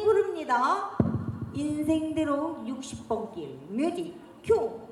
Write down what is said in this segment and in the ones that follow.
부릅니다. 인생대로 60번 길 뮤직 큐.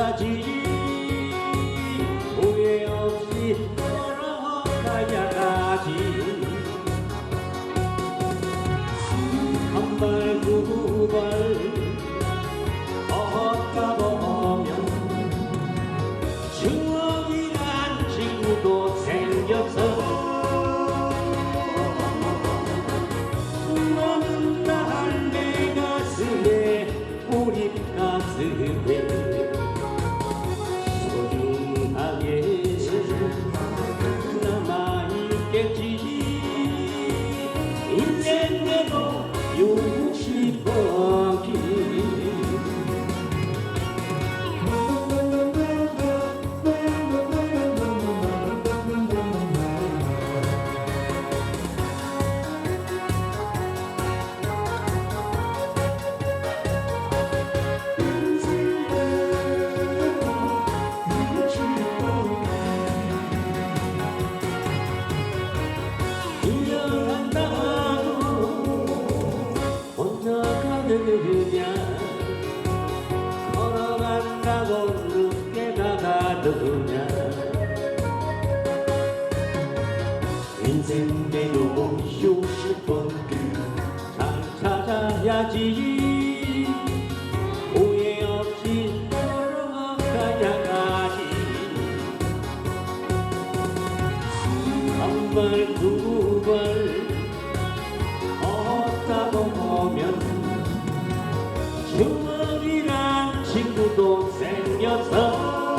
찾아야지. 후회 없이 걸어가야지. 한발 두발 걷다 보면 추억이란 친구도 생겨서 인생대 인생대로 60번 잘 찾아야지. 후회 없이 걸어가야지. 한발 두발 걷다 보면 추억이란 친구도 생겨서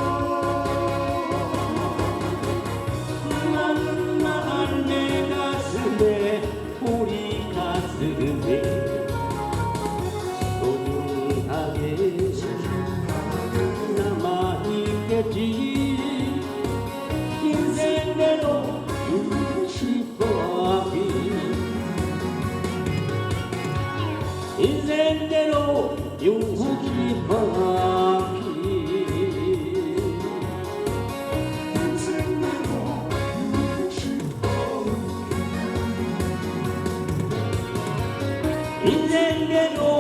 인생대로 60번이 인생대로